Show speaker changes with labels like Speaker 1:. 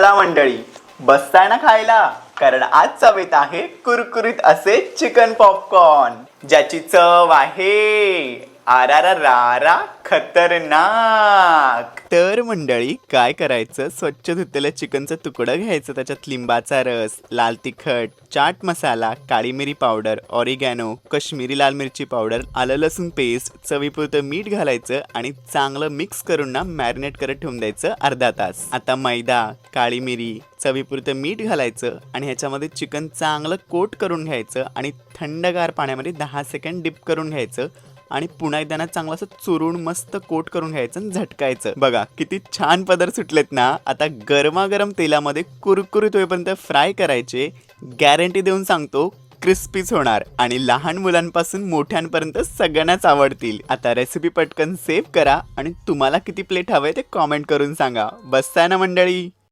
Speaker 1: चला मंडळी बसताय ना खायला? कारण आज चवेत आहे कुरकुरीत असे चिकन पॉपकॉर्न ज्याची चव आहे. आरारा रारा खतरनाक. तर मंडळी काय करायचं? स्वच्छ धुतलेलं चिकनचं तुकडं घ्यायचं त्याच्यात लिंबाचा रस लाल तिखट चाट मसाला काळी मिरी पावडर ऑरिगॅनो कश्मीरी लाल मिरची पावडर आलं लसूण पेस्ट चवीपुरतं मीठ घालायचं आणि चांगलं मिक्स करून ना मॅरिनेट करत ठेवून द्यायचं अर्धा तास. आता मैदा काळी मिरी चवीपुरतं मीठ घालायचं आणि ह्याच्यामध्ये चिकन चांगलं कोट करून घ्यायचं आणि थंडगार पाण्यामध्ये दहा सेकंड डिप करून घ्यायचं. आणि पुन्हा एकदा चांगला चांगलं असं चुरून मस्त कोट करून घ्यायचं आणि झटकायचं. बघा किती छान पदर सुटलेत ना. आता गरमागरम तेलामध्ये कुरकुरीत होईपर्यंत फ्राय करायचे. गॅरंटी देऊन सांगतो क्रिस्पीच होणार. आणि लहान मुलांपासून मोठ्यांपर्यंत सगळ्यांनाच आवडतील. आता रेसिपी पटकन सेव्ह करा आणि तुम्हाला किती प्लेट हवे ते कॉमेंट करून सांगा. बसताय ना मंडळी!